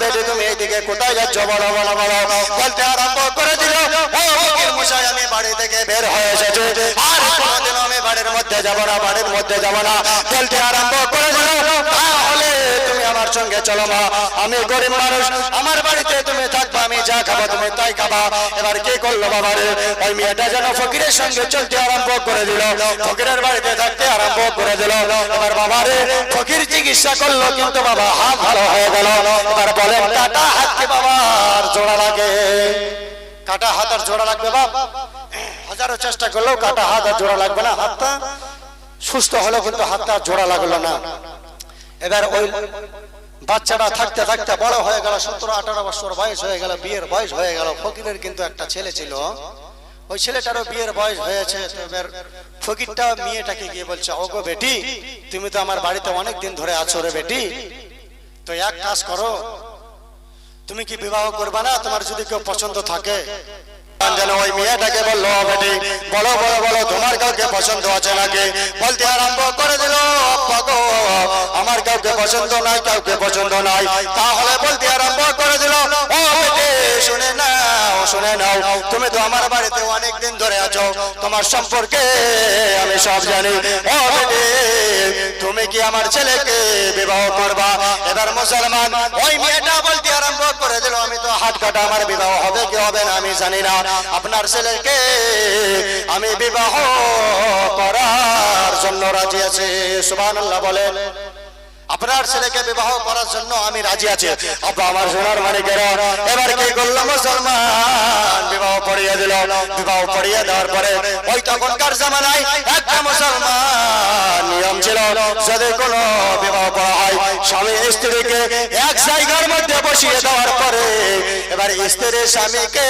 বেটে তুমি এইদিকে কোথায় যাচ্ছ? বলো বলো বলো। বলতে আরম্ভ করে মশাই আমি বাড়ি থেকে বের হয়ে এসেছি। আর কোনোদিন আমি বাড়ির মধ্যে যাব না, বাড়ির মধ্যে যাব না। বলতে আরম্ভ করে দিল তাহলে তুমি আমার সঙ্গে চলো মা। আমি গরিব মানুষ, আমার বাড়িতে তুমি থাকবা, আমি যা খাব তুমি তাই খাবা। এবার কি করল বাবা রে? ওই মেয়েটা যেন ফকিরের সঙ্গে চলতে আরম্ভ করে দিল ফকিরের বাড়িতে থাকতে আরম্ভ করে দিল এবার বাবা রে, ফকির চিকিৎসা করল, কিন্তু বাবা হাত ভালো হয়ে গেল। এবার বলেন কাটা হাত কি বাবার জোড়া কাটা হাত আর জোড়া লাগবে, বাপ। হাজারো চেষ্টা করলেও কাটা হাত আর জোড়া লাগবে না, হাতটা। সুস্থ হলো কিন্তু হাতটা জোড়া লাগল না। এবার ওই বাচ্চাটা থাকতে থাকতে বড় হয়ে গেল, সতেরো, আঠারো বছর বয়স হয়ে গেল, বিয়ের বয়স হয়ে গেল, ফকিরের কিন্তু একটা ছেলে ছিল। ওই ছেলেটারও বিয়ের বয়স হয়েছে এবার ফকিরটা মেয়েটাকে গিয়ে বলছে, ওগো বেটি, তুমি তো আমার বাড়িতে অনেক দিন ধরে আছো রে বেটি। তো এক কাজ করো তুমি কি বিবাহ করবে না? তোমার যদি কেউ পছন্দ থাকে। যেন ওই মেয়েটাকে বলল বেটি বলো বলো বলো, তোমার কাউকে পছন্দ আছে নাকি? বলতে আরম্ভ করে দিল। কাউকে পছন্দ নাই কাউকে পছন্দ নাই। তাহলে বলতে আরম্ভ করে দিল ও শুনে নাও শুনে নাও। তুমি তো আমার বাড়িতে অনেক দিন ধরে আছো তোমার সম্পর্কে আমি সব জানি। ও বেটি তুমি কি আমার ছেলেকে বিবাহ করবা? এবার মুসলমান ওই মেয়েটা বলতে আরম্ভ করে দিল আমি তো হাত কাটা আমার বিবাহ হবে কি হবে না আমি জানি না। আপনার ছেলেকে আমি বিবাহ করার জন্য রাজি আছি। সুবহানাল্লাহ বলেন। আপনার ছেলেকে বিবাহ করার জন্য আমি রাজি আছি। আমার সোনার মানিকেরা, এবার কি করল মুসলমান? বিবাহ পড়িয়ে দিল। বিবাহ পড়িয়ে দেওয়ার পরে ওই তখনকার জামানায় একটা মুসলমান নিয়ম ছিল, যদি কোনো বিবাহ করা হয়, স্বামী স্ত্রীকে এক জায়গার মধ্যে বসিয়ে দেওয়ার পরে এবার স্ত্রী স্বামীকে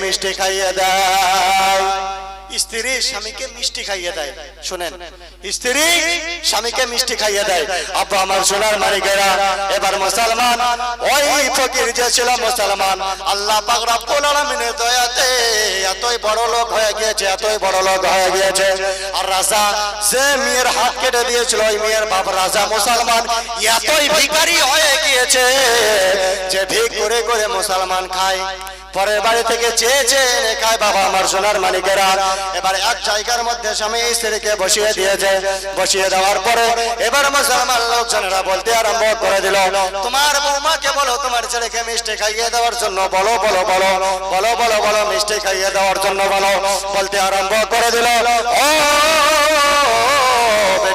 মিষ্টি খাইয়ে দেয়। স্ত্রী স্বামীকে মিষ্টি খাইয়ে দেয়। শুনেন স্ত্রী স্বামীকে মিষ্টি খাইয়ে দেয়। আব্বা আমার সোনার মালিকেরা এবার মুসলমান ওই ফকির যে ছিল মুসলমান আল্লাহ পাক রব্বুল আলামিনের দয়াতে এতই বড় লোক হয়ে গিয়েছে এতই বড় লোক হয়ে গিয়েছে। আর রাজা যে মেয়ের হাত কেটে দিয়েছিল ওই মেয়ের বাপ রাজা মুসলমান এতই ভিখারি হয়ে গিয়েছে যে ভিক করে করে মুসলমান খায়। পরের বাড়ি থেকে চেয়ে চেয়ে খায় বাবা আমার সোনার মালিকেরা। এবার এক জায়গার মধ্যে স্বামী স্ত্রীকে বসিয়ে দিয়েছে। বসিয়ে দেওয়ার পরে এবার মুসলমান লোকজনেরা বলতে আরম্ভ করে দিল, তোমার বৌমাকে বলো, তোমার ছেলেকে মিষ্টি খাইয়ে দেওয়ার জন্য বলো বলো বলো বলো বলো বলো, মিষ্টি খাইয়ে দেওয়ার জন্য বলো। বলতে আরম্ভ করে দিল, ও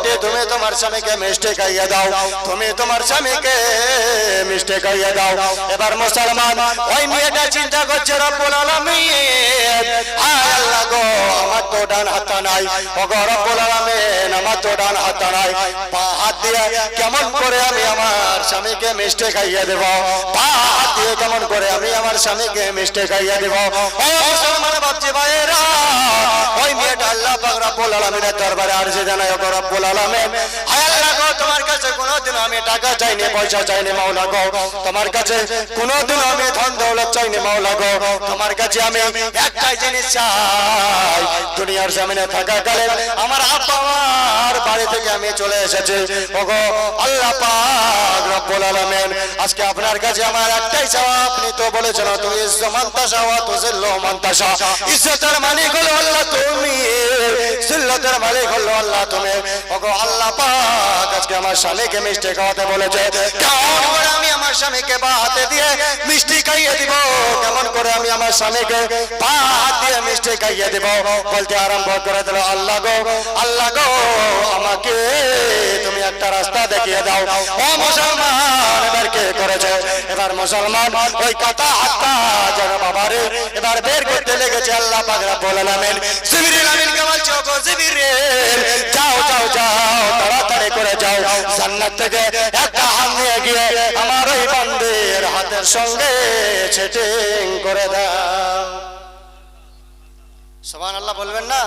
বেটি, তুমি তোমার স্বামীকে মিষ্টি খাইয়ে দাও। তুমি তোমার স্বামীকে মিষ্টি খাইয়ে দাও। এবার মুসলমান, ওই মেয়েটা চিন্তা করছে, রব্বুল আলামিন আল্লাহ গো, আমার তো ডান হাতটা নাই। গো আলামিন আমার তো ডান হাত নাই। পা হাত দিয়ে কেমন করে আমি আমার স্বামীকে মিষ্টি খাইয়ে দেব? পা হাত দিয়ে কেমন করে আমি আমার স্বামীকে মিষ্টি খাইয়ে দেব? ও মুসলমান বাচ্চা ভাইয়েরা, ওই মেয়েটা আল্লাহ পাক রব্বুল আলামিনের দরবারে আরজি জানায় ও গো রব্বুল আলামিন। তোমার কাছে কোনোদিন আমি টাকা চাইনি, পয়সা চাইনি, মাওলা গো। তোমার কাছে কোনোদিন আমি ধন দৌলত চাইনি, মাওলা গো। তোমার কাছে আমি একটাই জিনিস চাই, দুনিয়ার জমিনে থাকাকালে আমার আব্বা আমার বাড়ি থেকে আমি চলে এসেছি। ওগো, আল্লাহ পাক রব্বুল আলামিন, আজকে আপনার কাছে আমার একটাই চাওয়া আপনি তো বলেছেন, তুমি ইজ্জমান্তাসা ওয়া তুজিল্লু মান্তাসা। ইজ্জতের মালিক হলো আল্লাহ তুমি, জিল্লতের মালিক হলো আল্লাহ তুমি। ওগো, আল্লাহ পাক আজকে আমার স্বামীকে মিষ্টি খাওয়াতে বলেছে কেমন করে আমি আমার স্বামীকে বা হাতে দিয়ে মিষ্টি খাইয়ে দিব। কেমন করে আমি আমার স্বামীকে পা হাত দিয়ে মিষ্টি খাইয়ে দিব? বলতে আরম্ভ করে দিল, আল্লাহ গো আল্লাহ গো, আমাকে তুমি একটা রাস্তা দেখিয়ে দাও। ও মুসলমান, এবার কে করেছে? এবার মুসলমান ওই কাটা হাতটা যেন বাবারে এবার বের করতে লেগেছে। আল্লাহ পাক রব্বুল আলামিন, জিবরিল আমিনকে বলছে ও গো জান্নাত থেকে একটা হাত নিয়ে গিয়ে আমার ওই বান্দির হাতের সঙ্গে সেটিং করে দাও। সুবহান আল্লাহ বলবেন না?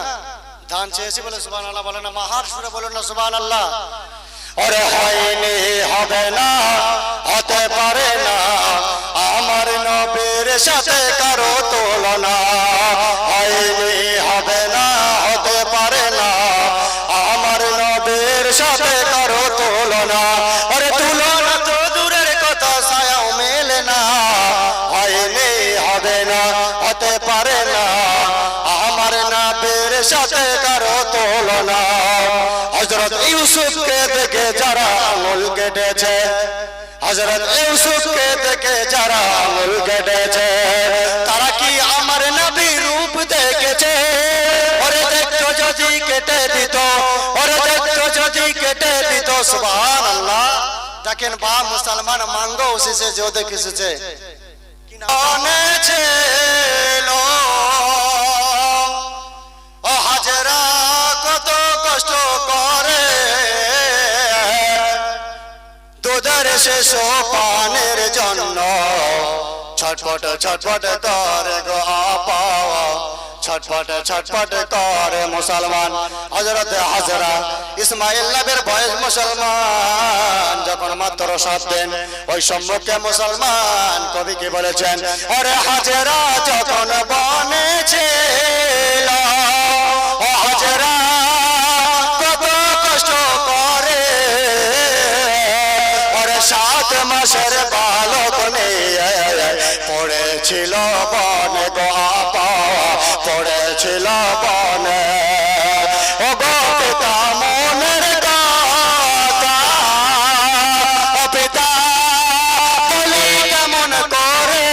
ধান চেয়েছি বলে সুবহান আল্লাহ বলেন না, মাহার সুরে বলেন না সুবহান আল্লাহ ওরে হয়নি, হবে না, হতে পারে না, আমার নবীর সাথে কারও তুলনা। হয়নি, হবে না, হতে পারে না, আমার নবীর সাথে না ওরে তুলো না তো দূরের কথা ছায়াও মেলে না। হয়নি হবে না হতে পারে না। আমার না বের সাথে কারও তুলনা। হজরত ইউসুফকে দেখে যারা আঙুল কেটেছে হজরত ইউসুফকে দেখে যারা আঙুল কেটেছে দেখেন বা মুসলমান মাঙ্গো এসেছে যে ওদের এসেছে অনেছে ও হাজরা কত কষ্ট করে দুধের শেষ পানের জন্য ছটপট ছটপট করে গো আপা ছটপট ছটপট করে মুসলমান। হজরত হাজরা ইসমাইল নবের বয়স মুসলমান, যখন মাত্র সাত দিন, ওই সম্মুখে মুসলমান কবি কি বলেছেন? ওরে হাজরা, যখন বনেছে হাজরা পড়েছিল বনে গো আপা, পড়েছিল বনে। ও করে?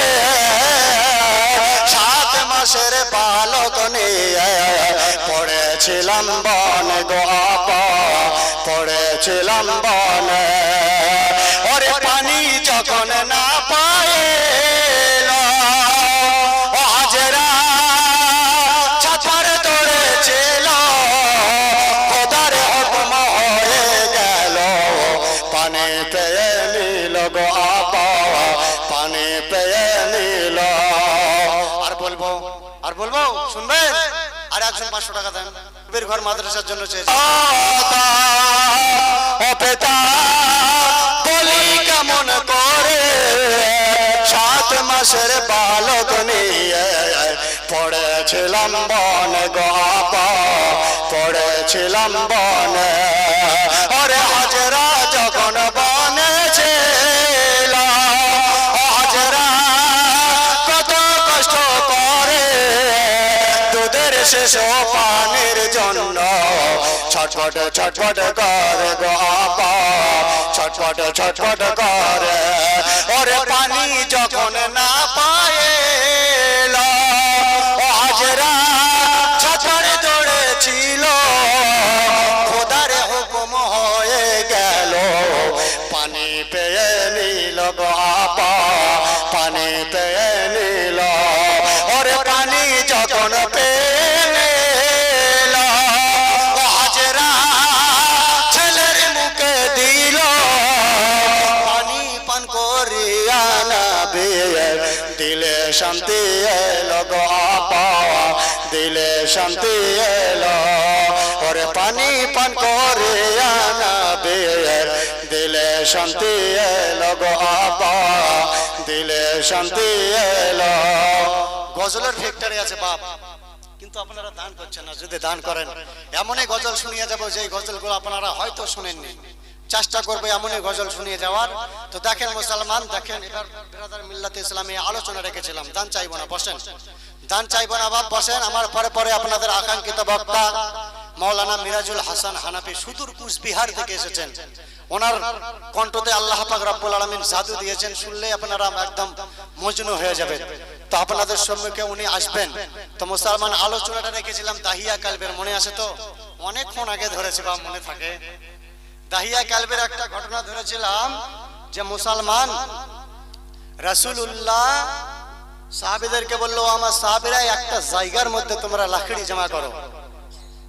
সাত মাসের নিয়ে পড়েছিলাম বন গো আপা, পড়েছিলাম বনে। পানি পেয়ে নিল গো আপা পানি পেয়ে নিল। আর বলব আর বলব শুনবেন? আর একজন পাঁচশো টাকা দেন। বীর ঘর মাদ্রাসার জন্য চেয়েছে। বলি কেমন করে? সাত মাসের বালক নিয়ে পড়েছিলাম বন গপা পড়েছিলাম বনে। ওরে হাজরা যখন বনে ছিল কত কষ্ট করে। দুধের শেষ পানির জন্য ছটফট ছটফট করে গো আপা। ছটফট ছটফট করে। ওরে পানি যখন না পায়ে হাজরা ছটফট দৌড়েছিল। পানি পেয়ে নিল গো আপা, পানি পেয়ে নিল। ওরে পানি যখন পেয়ে হাজরা ছেলের মুখে দিল। পানি পান করিয়া দিলে শান্তি এলো গো আপা, দিলে শান্তি এলো। ওরে পানি পান করিয়া দিলে শান্তি এলো গো আপা, দিলে শান্তি এলো। গজলের ফ্যাক্টরি আছে বাপ, কিন্তু আপনারা দান করছেন না, যদি দান করেন, এমনই গজল শুনিয়ে যাব যে গজলগুলো আপনারা হয়তো শুনেননি। চেষ্টা করব এমনই গজল শুনিয়ে যাওয়ার। তো দেখেন মুসলমান, দেখেন, এবার ব্রাদার মিল্লাতে ইসলামে আলোচনা রেখেছিলাম, দান চাইব না, বসেন। দান চাইব না, বাপ, বসেন, আমার পরে পরে আপনাদের আকাঙ্ক্ষিত বক্তা, মৌলানা মিরাজুল হাসান হানাফি সুদূর কুচবিহার থেকে এসেছেন। ওনার কণ্ঠতে আল্লাহ পাক আলামিন জাদু দিয়েছেন শুনলে আপনারা একদম মজনু হয়ে যাবেন। তো আপনাদের সম্মুখে উনি আসবেন। তো মুসলমান আলোচনাটা রেখেছিলাম, দাহিয়া কালবের, মনে আছে তো? অনেকক্ষণ আগে ধরেছে বা মনে থাকে। দাহিয়া কালবের একটা ঘটনা ধরেছিলাম যে মুসলমান রাসূলুল্লাহ সাহাবীদেরকে বলল আমার সাহাবীরা, একটা জায়গার মধ্যে তোমরা লাকড়ি জমা করো।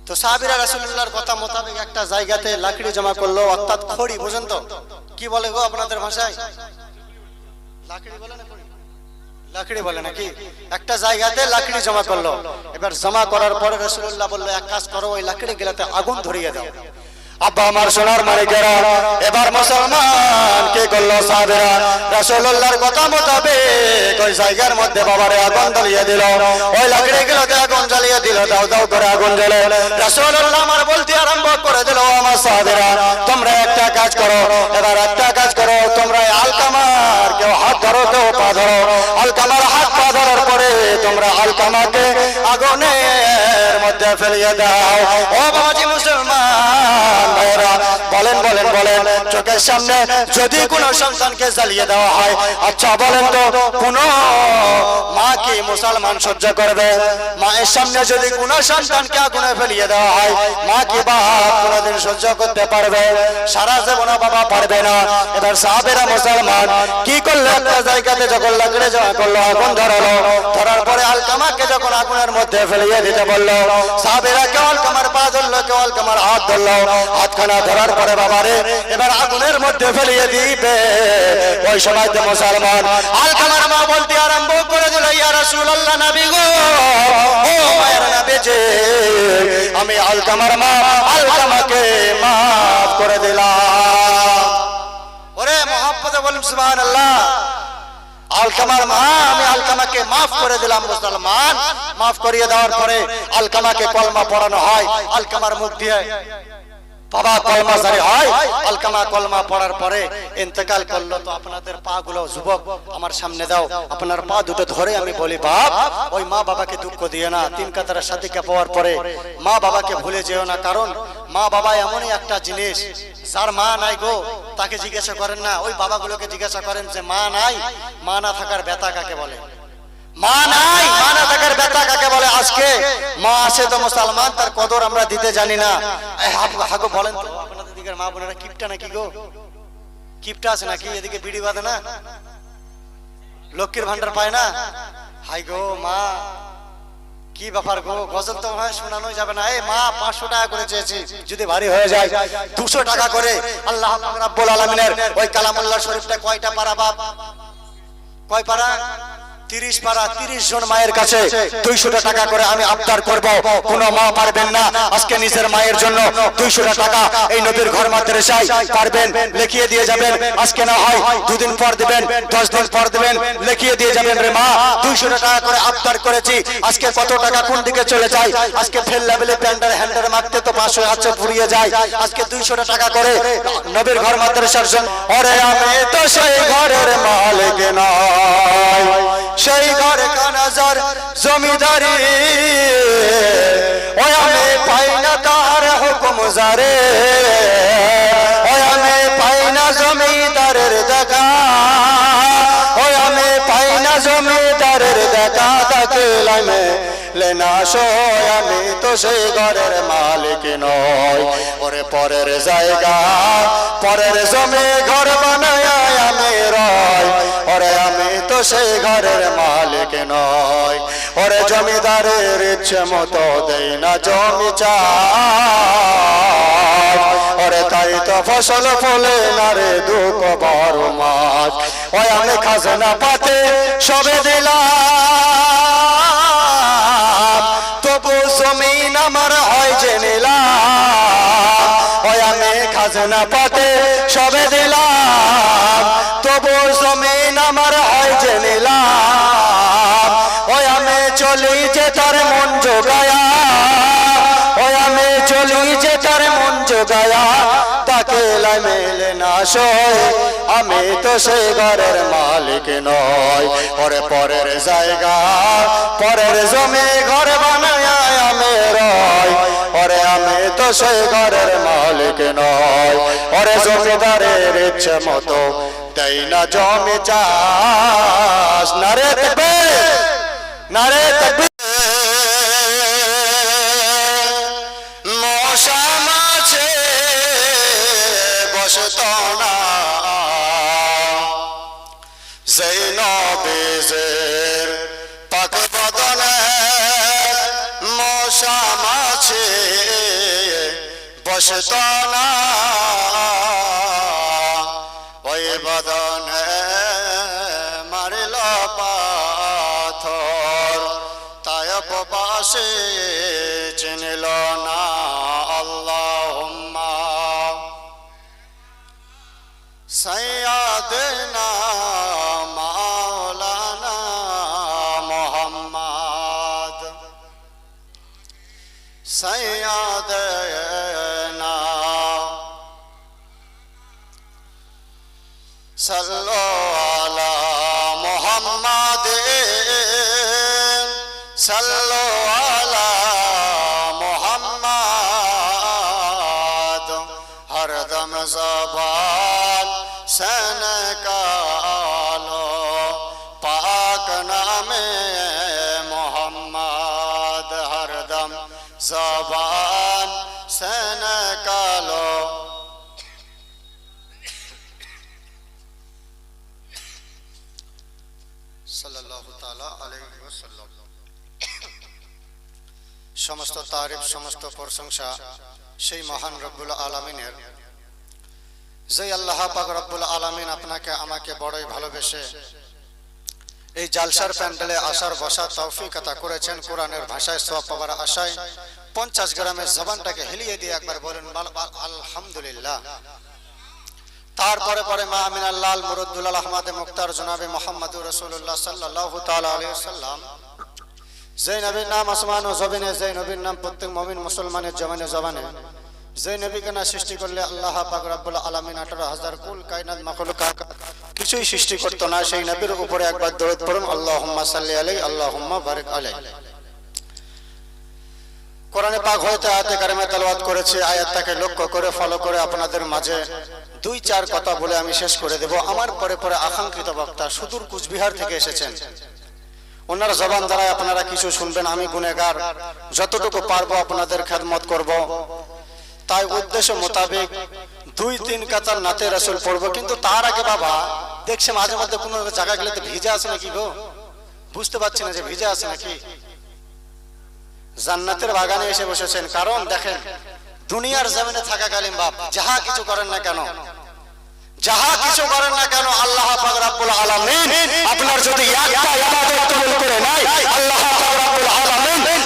তো সাহাবিরা রাসূলুল্লাহর কথা মোতাবেক একটা জায়গাতে লাকড়ি জমা করল, অর্থাৎ খড়ি বুঝেন তো কি বলে গো আপনাদের ভাষায়? লাকড়ি বলে না? লাকড়ি বলে নাকি? একটা জায়গাতে লাকড়ি জমা করল। এবার জমা করার পরে রসুল্লাহ বলল, এক কাজ করো, ওই লাকড়ি গেলাতে আগুন ধরিয়ে দাও। আব্বা আমার সোনার মানিকেরা এবার মুসলমান কি করল সাহাবেরা? রাসূলুল্লাহর কথা মোতাবেক ওই জায়গার মধ্যে বাবারে আগুন জ্বালিয়ে দিল। ওই লাকড়ি গুলোতে আগুন জ্বালিয়ে দিল, দাও দাও করে আগুন জ্বলে। রাসূলুল্লাহ আমার বলতে আরম্ভ করে দিল আমার সাহাবেরা, তোমরা একটা কাজ করো, এবার একটা কাজ করো, তোমরা আলকামার কেউ হাত ধরো, কেউ পা ধরো। আলকামার হাত পা ধরার পরে তোমরা আলকামাকে আগুনের মধ্যে ফেলিয়ে দাও। ও বাবাজি মুসলমান বলেন। বলেন বলেন চোখের সামনে যদি কোনো সন্তানকে জ্বালিয়ে দেওয়া হয় আচ্ছা বলেন তো, কোন মা কি মুসলমান সহ্য করবে? মায়ের সামনে যদি কোনো সন্তানকে আগুনে ফেলিয়ে দেওয়া হয়, মা কি বাপ কোনোদিন সহ্য করতে পারবে? সারা জীবন বাবা পারবে না। এবার সাহাবেরা মুসলমান কি করল? একটা জায়গাতে যখন লাকড়ে জমা করল, আগুন ধরালো, ধরার পরে আলকামাকে যখন আগুনের মধ্যে ফেলিয়ে দিতে বলল, সাহাবেরা কেউ আলকামার পা ধরলো, কেউ আলকামার হাত ধরলো, হাতখানা ধরার পরে বাবারে, এবার আগুনের মধ্যে ফেলিয়ে দিবে। ওই সময় তো মুসলমান আলকামার মা বলতে আরম্ভ করে দিল, ইয়া রাসূলুল্লাহ, নবী গো, ও মায়ের নবী যে, আমি আলকামার মা, আলকামাকে মাফ করে দিলাম। ওরে মোহাম্মদ বলুন, সুবহানাল্লাহ। আলকামাকে মাফ করে দিলাম, মুসলমান। মাফ করিয়ে দেওয়ার পরে আলকামাকে কলমা পড়ানো হয়, আলকামার মুখ দিয়ে। বাবা কলমা জারি হয়, আলকামা কলমা পড়ার পরে ইন্তেকাল করল। তো আপনাদের পা গুলো যুবক, আমার সামনে দাও। আপনার পা দুটো ধরে আমি বলি, বাপ, ওই মা বাবাকে দুঃখ দিও না। তিন কাতারা সাথীকে পাওয়ার পরে মা বাবাকে ভুলে যেও না। কারণ মা বাবা এমনই একটা জিনিস, যার মা নাই গো, তাকে জিজ্ঞাসা করেন না। ওই বাবাগুলোকে জিজ্ঞাসা করেন যে, মা নাই? মা না থাকার ব্যথা কাকে বলে? মা নাই, মা না থাকার ব্যথা কাকে বলে আজকে? মা আছে তো মুসলমান, তার কদর আমরা দিতে জানি না। হাগো- বলেন তো। আপনাদের দিকের মা বোনেরা কিপটা নাকি গো? কিপটা আছে নাকি? এদিকে বিড়ি বাঁধে না? লক্ষ্মীর ভান্ডার পায় না? হাই গো, মা। কি ব্যাপার গো? গজল তো হয় শোনানো যাবে না। এই মা, পাঁচশো টাকা করে চেয়েছি। যদি ভারী হয়ে যায়, দুশো টাকা করে। আল্লাহ রাব্বুল আলামিনের ওই কালামুল্লাহ শরীফটা কয়টা পারা বাপ? কয় পারা? তিরিশ পারা তিরিশ জন মায়ের কাছে দুইশো টাকা করে আমি আবদার করব। কোন মা পারবেন না। আজকে নিজের মায়ের জন্য দুইশো টাকা এই নদীর ঘর মাদ্রাসায় পারবেন। লিখিয়ে দিয়ে যাবেন। আজকে না হয় দুদিন পর দিবেন, দশ দিন পর দিবেন। লিখিয়ে দিয়ে যাবেন রে মা দুইশো টাকা করে আবদার করেছি। আজকে কত টাকা কোন দিকে চলে যায়? আজকে ফেল লেভেলে প্যান্ডার হ্যান্ডার মারতে তো পাঁচশো আছে ফুরিয়ে যায়। আজকে দুইশো টাকা করে নবীর ঘর মাদ্রাসার জন্য ওরে আমি তো সেই ঘরের মালিক নয়। সেই ঘরে কানাজার জমিদারি। ওই পাই না তার হুকুম জারে। ওই পাই না জমিদারের দেখা। ওই পাই না জমিদারের দেখা। তাকে লেনা সয়, আমি তো সেই ঘরের মালিক নয় ওরে পরের জায়গা, পরের জমি ঘর বানায় আমি রয় ওরে আমি তো সেই ঘরের মালিক নয় ওরে জমিদারের ইচ্ছে মতো দেই না জমি চাই ওরে তাই তো ফসল ফলে না রে দুঃখ বড় মাছ। ওই আমি খাজনা পাতে, সবে দিলাম। তবু জমিন আমার হয় যে ওই আমি খাজনা পাতে, সবে দিলাম। তবু জমিন আমার হয় যে ওই আমি চলি যে তার মন ওই আমি চলি যে তার মন তাকে মেলে না সই। আমি তো সেই ঘরের মালিক নয় ওরে পরের জায়গা, পরের জমি ঘর বানায় আমি রয় ওরে আমি তো সেই ঘরের মালিক নয় ওরে জমিদারের ইচ্ছে মতো দেই না জমি চাষ। না রে তবে না তবে মাছে বসত না ওই বদন মারিল পাথর। তাই উপবাসে চিনিল না। সমস্ত তারিফ, সমস্ত প্রশংসা সেই মহান রব্বুল আলমিনের। যে আল্লাহ পাক রব্বুল আলমিন আপনাকে, আমাকে বড়ই ভালোবেসে এই জালসার প্যান্ডেলে আসার, বসার তৌফিক আতা করেছেন, কোরআনের ভাষায় সব পাবার আশায় পঞ্চাশ গ্রামের জবানটাকে হেলিয়ে দিয়ে একবার বলেন, বাল- বাল- আলহামদুলিল্লাহ। তারপরে পরে মা আমিনাল লাল মুরুদ্দুল আহমদ মুক্তার জনাবে মোহাম্মদুর রসুল্লাহ সাল্লাহ তাআলা আলাইহি সাল্লাম যে নবীর নাম আসমান ও জমিনে যে নবীর নাম প্রত্যেক মমিন মুসলমানের জমানে জমানে যে নবীকে না সৃষ্টি করলে আল্লাহ পাক রব্বুল আলামিন আঠারো হাজার কুল কায়নাত মাখলুকাত কিছুই সৃষ্টি করতো না। সেই নবীর উপরে একবার দরুদ পড়ুন, আল্লাহুম্মা সাল্লি আলাইহি, আল্লাহুম্মা বারিক আলাইহি। কোরআনে পাক হইতে আয়াতে কারিমে তেলাওয়াত করেছি, আয়াতটাকে লক্ষ্য করে ফলো করে আপনাদের মাঝে দুই চার কথা বলে আমি শেষ করে দেব। আমার পরে পরে আকাঙ্ক্ষিত বক্তা সুদূর কুচবিহার থেকে এসেছেন। ওনার জবান দ্বারা আপনারা কিছু শুনবেন, আমি গুনেগার যতটুকু পারব আপনাদের খেদমত করব। তাই উদ্দেশ্য মোতাবেক দুই তিন কাতার নাতে রাসুল পড়ব, কিন্তু তার আগে বাবা, দেখছে মাঝে মধ্যে কোনো জায়গা গেলে তো ভিজা আছে নাকি গো? বুঝতে পারছি না যে ভিজা আছে নাকি। জান্নাতের বাগানে এসে বসেছেন। কারণ দেখেন, দুনিয়ার জমিনে থাকাকালীন বাপ, যাহা কিছু করেন না কেন যাহা কিছু করেন না কেন আল্লাহ আপনার যদি একটা ইবাদত কবুল করে নাই আল্লাহ পাক রব্বুল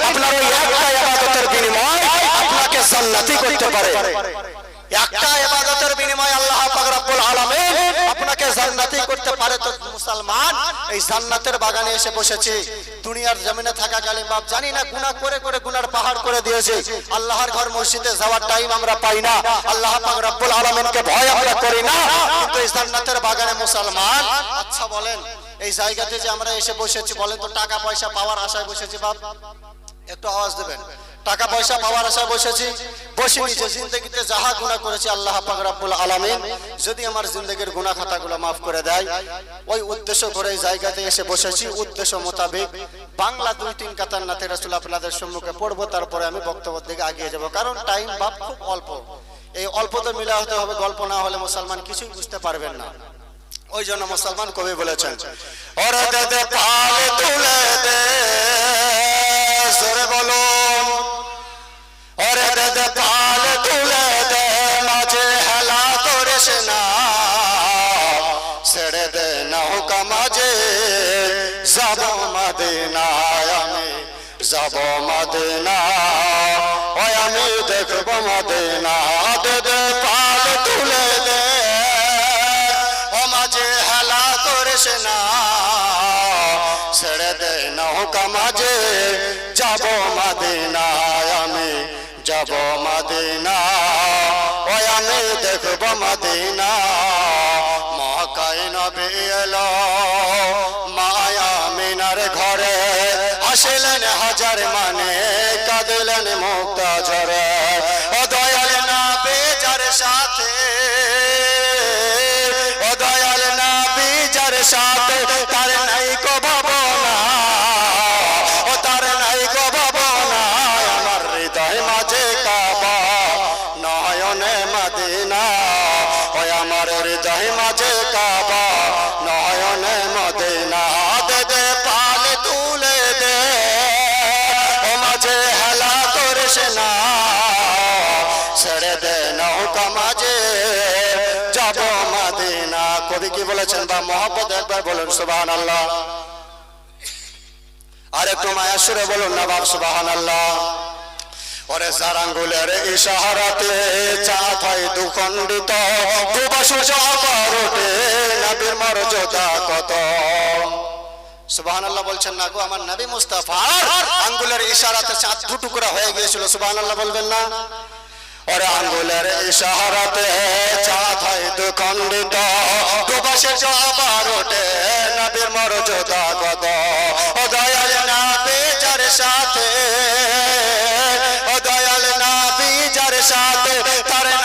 আপনার ওই একটা ইবাদতের বিনিময় আপনাকে জান্নাতি করতে পারে। একটা ইবাদতের বিনিময়ে আল্লাহ পাক রব্বুল আপনাকে করতে পারে তো মুসলমান, এই জান্নাতের বাগানে এসে বসেছি। দুনিয়ার জমিনে থাকাকালীন বাপ জানি না গুনাহ করে করে গুনার পাহাড় করে দিয়েছে। আল্লাহর ঘর মসজিদে যাওয়ার টাইম আমরা পাই না। আল্লাহ পাক রব্বুল আলামিনকে ভয় আমরা করি না। কিন্তু এই জান্নাতের বাগানে মুসলমান আচ্ছা বলেন, এই জায়গাতে যে আমরা এসে বসেছি, বলেন তো টাকা পয়সা পাওয়ার আশায় বসেছি বাপ। একটু আওয়াজ দেবেন। টাকা পয়সা, পাওয়ার আশায় বসেছি, বসিনি যে জিন্দগিতে যাহা গুণা করেছি আল্লাহ পাক আলামিন। যদি আমার জিন্দগির গুনাহ খাতাগুলো মাফ করে দেয়, ওই উদ্দেশ্য করে জায়গাতে এসে বসেছি। উদ্দেশ্য মোতাবেক বাংলা দুই তিন কাতার নাতে রাসূল আপনাদের সম্মুখে পড়ব, তারপরে আমি বক্তব্যের দিকে আগিয়ে যাব। কারণ টাইম বাপ খুব অল্প। এই অল্পতে মিলা হতে হবে, গল্প না হলে মুসলমান কিছুই বুঝতে পারবেন না। ওই জন্য মুসলমান কবি বলেছেন, ওরে দে দে পালে তুলে দে সরে বলুন ওরে দে দে পালে তুলে দে, মাঝে হেলা করিস না। ছেড়ে দে নৌকা মাঝে, যাব মদিনায় আমি, যাব মদিনা ওই আমি দেখব মদিনা দে দে পাল তুলে দে। ও মাঝে হেলা করিস না। ছেড়ে মাঝে, যাব মদিনায় আমি যাব মদিনা। ওই আমি দেখব মদিনা। মহাকাই নবী এলো। মায়া মিনার ঘরে আসলেন হাজার মানে কাঁদলেন মুক্তা হৃদয় মাঝে কাবা, নয়নে মদিনা দে দে পাল তুলে দে। ও মাঝে হেলা করিস না, ছেড়ে দে নৌকা মাঝে। যাব মদিনা। কবি কি বলেছেন বা মোহাম্মদ একবার বলুন সুবহান আল্লাহ আর একটু মায়া সুরে বলুন না বাপ সুবহান আল্লাহ ওরে সারাঙ্গুলের ইশারাতে চাঁদ হয় দুখণ্ডিত দুবাসু যাবার ওঠে, নবীর মর্যাদা কত? সুবহানাল্লাহ বলছেন, না আমার নবী মুস্তাফা। আঙ্গুলের ইশারাতে চাঁদ দু টুকরা হয়ে গিয়েছিল, সুবহানাল্লাহ বলবেন না? ওরে আঙ্গুলের ইশারাতে চাঁদ হয় দুখণ্ডিত দুবাসে যাবার ওঠে, নবীর মর্যাদা কত? ও দয়াল না বেজার সাথে সাথে তার